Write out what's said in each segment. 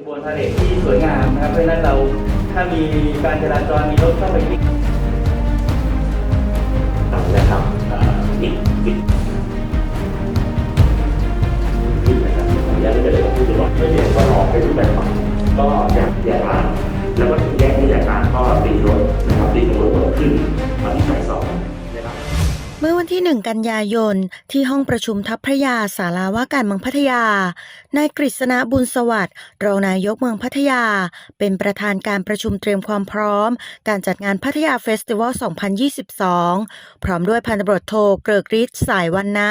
ขบวนพาเหรดที่สวยงามนะครับเพราะฉะนั้นเราถ้ามีการจราจรมีรถเข้าไปวิ่งนะครับเอ่อปิดปิดขึ้นนะครับขออนุญาตไม่เป็นไรผมพูดตลอดไม่เรียนก็รอให้ดูแบบใหม่ก็อยากอยากอ่านแล้วก็ถึงแยกไม่อยากอ่านก็ตีรถนะครับตีตำรวจขึ้นมาที่สายสองนะครับเมื่อวันที่ 1 กันยายน ที่ห้องประชุมทัพพระยาศาลาว่าการเมืองพัทยานายกฤษณะบุญสวัสดิ์รองนายกเมืองพัทยา เป็นประธานการประชุมเตรียมความพร้อม การจัดงานพัทยาเฟสติวัล 2022 พร้อมด้วยพันตำรวจโทเกริกฤทธิ์สายวันนะ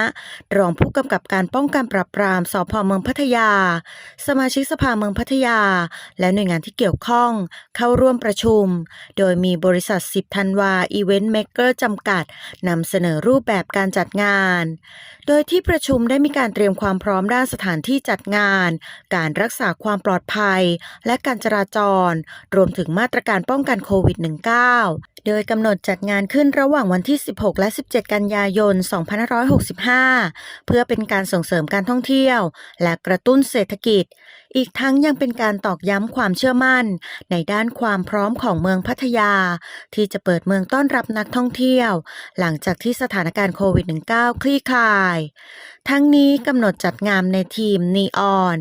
รองผู้กำกับการป้องกันปราบปรามสพเมืองพัทยา สมาชิกสภาเมืองพัทยา และหน่วยงานที่เกี่ยวข้องเข้าร่วมประชุม โดยมีบริษัท 10 ธันวาอีเวนต์เมกเกอร์จำกัดนำเสนอรูปแบบการจัดงาน โดยที่ประชุมได้มีการเตรียมความพร้อมด้านสถานที่จัดงาน การรักษาความปลอดภัย และการจราจร รวมถึงมาตรการป้องกันโควิด -19 โดยกำหนดจัดงานขึ้นระหว่างวันที่ 16 และ 17 กันยายน 2565 เพื่อเป็นการส่งเสริมการท่องเที่ยว และกระตุ้นเศรษฐกิจ อีกทั้งยังเป็นการตอกย้ำความเชื่อมั่น ในด้านความพร้อมของเมืองพัทยา ที่จะเปิดเมืองต้อนรับนักท่องเที่ยว หลังจากที่สถานการณ์โควิด -19 คลี่คลาย ทั้งนี้กำหนดจัดงานในทีมนีออน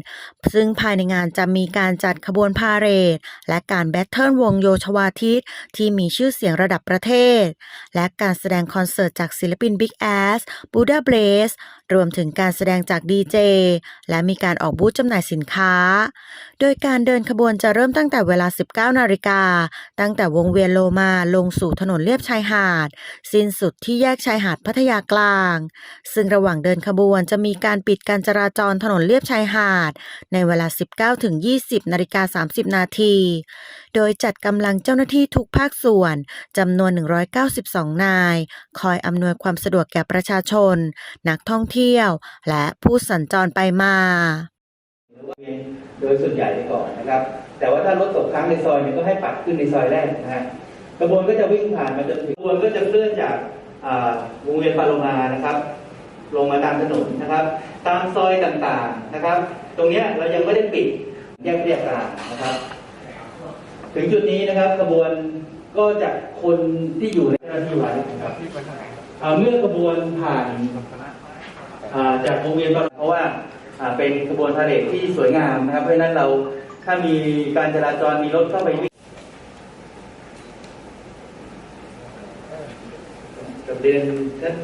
ซึ่งภายในงานจะมีการจัดขบวนพาเหรดและการแบทเทิลวงโยชวาทิตที่มีชื่อเสียงระดับประเทศ และการแสดงคอนเสิร์ตจากศิลปิน Big Ass Buddha Blaze รวมถึงการแสดงจากดีเจ และมีการออกบูธจำหน่ายสินค้า โดยการเดินขบวนจะเริ่มตั้งแต่เวลา 19 นาฬิกา ตั้งแต่วงเวียนโลมาลงสู่ถนนเลียบชายหาด สิ้นสุดที่แยกชายหาดพัทยากลาง ซึ่งระหว่างเดินขบวนจะมีการปิดการจราจรถนนเลียบชายหาด ในเวลา 19ถึง20 นาฬิกา 30 นาที โดยจัดกำลังเจ้าหน้าที่ทุกภาคส่วนจำนวน 192 นาย คอยอำนวยความสะดวกแก่ประชาชน นักท่องเที่ยว และผู้สัญจรไปมาโดยส่วนใหญ่ไปก่อนนะครับ แต่ว่าถ้ารถตกค้างในซอยเนี่ยก็ให้ปัดขึ้นในซอยแรกนะฮะกระบวนก็จะวิ่งผ่านมาจนถึงกระบวนก็จะเคลื่อนจากอ่าวงเวียนปาโลมานะครับ ลงมาตามถนนนะครับ ตามซอยต่างๆนะครับ ตรงเนี้ยเรายังไม่ได้ปิดแยกเรียกกลางนะครับ ถึงจุดนี้นะครับกระบวน ก็จะคนที่อยู่ในเจ้าหน้าที่ไว้นะครับเมื่อกระบวนผ่านอ่าจากวงเวียนปาโลมาเพราะว่าเป็นกระบวนพาเหรดที่สวยงามนะครับ เพราะฉะนั้นเราถ้ามีการจราจรมีรถเข้าไปวิ่งกับเรียนท่าน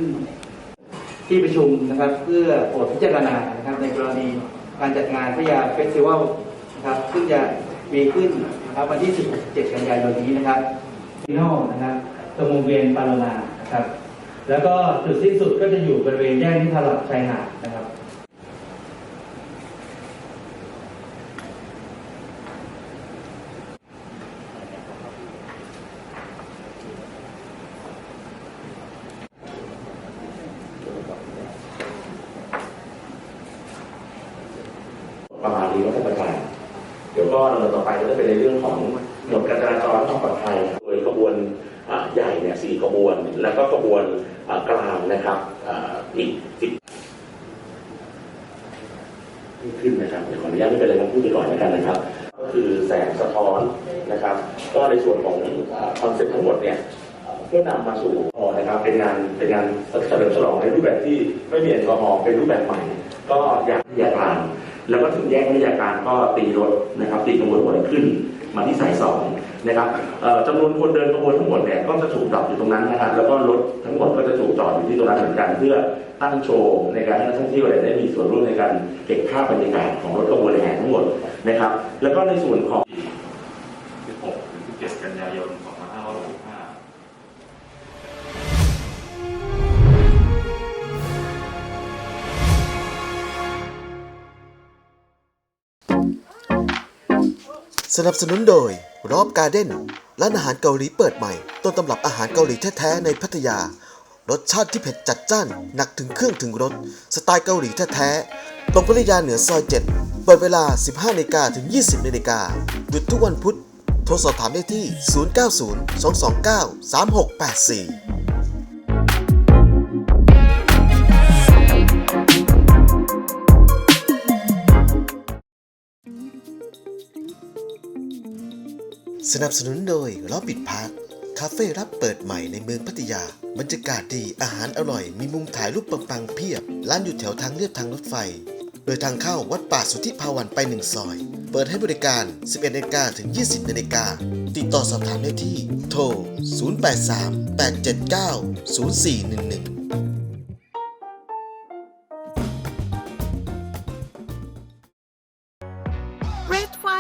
ที่ประชุมนะครับ เพื่อโปรดพิจารณานะครับในกรณีการจัดงานพยาเฟสติวัลนะครับซึ่งจะมีขึ้นนะครับวันที่ 17 กันยายนนี้นะครับ ทีนอกนะครับตรงวงเวียนปาโลมานะครับแล้วก็จุดสิ้นสุดก็จะอยู่บริเวณแยกนิทาลับชายหาดนะครับประมาณนี้ว่าท่านประธานเดี๋ยวก็ลำดับต่อไปก็จะเป็นในเรื่องของหมวดการจราจรและความปลอดภัยโดยขบวนอ่าใหญ่ เนี่ยสี่ขบวน แล้วก็ขบวนกลางนะครับอีกสิบขึ้นนะครับเดี๋ยวขออนุญาตไม่เป็นไรผมพูดไปก่อนนนะครับ ก็คือแสงสะท้อนนะครับ ก็ในส่วนของคอนเซ็ปต์ทั้งหมดเนี่ยเพื่อนำมาสู่นะครับเป็นงานเป็นงานเฉลิมฉลองในรูปแบบที่ไม่มีแอลกอฮอล์เป็นรูปแบบใหม่ ก็อยากที่อยากการแล้วก็ถึงแยกวิทยาการก็ตีรถนะครับตีขบวนหัวขึ้น มาที่สายสอง นะครับจำนวนคนเดินขบวนทั้งหมดเนี่ยก็จะถูกดับอยู่ตรงนั้นนะครับแล้วก็รถทั้งหมดก็จะถูกจอดอยู่ที่ตรงนั้นเหมือนกัน เพื่อตั้งโชว์ในการให้นักท่องเที่ยวได้มีส่วนร่วมในการเก็บภาพบรรยากาศของรถขบวนแห่ทั้งหมดนะครับ แล้วก็ในส่วนของ สนับสนุนโดยรอบการ์เด้นร้านอาหารเกาหลีเปิดใหม่ ต้นตำรับอาหารเกาหลีแท้ๆในพัทยา รสชาติที่เผ็ดจัดจ้าน หนักถึงเครื่องถึงรสสไตล์เกาหลีแท้ๆตรงพัทยาเหนือซอย 7 เปิดเวลา 15นาฬิกาถึง 20นาฬิกาหยุดทุกวันพุธโทรสอบถามได้ที่ 090 229 3684 สนับสนุนโดยล้อบิดพาร์คคาเฟ่รับเปิดใหม่ในเมืองพัทยา บรรยากาศดีอาหารอร่อย มีมุมถ่ายรูปปังๆเพียบ ร้านอยู่แถวทางเลียบทางรถไฟ โดยทางเข้าวัดป่าสุทธิภาวันไปหนึ่งซอย เปิดให้บริการ 11นาฬิกาถึง 20นาฬิกาติดต่อสอบถามได้ที่ โทร 083 879 0411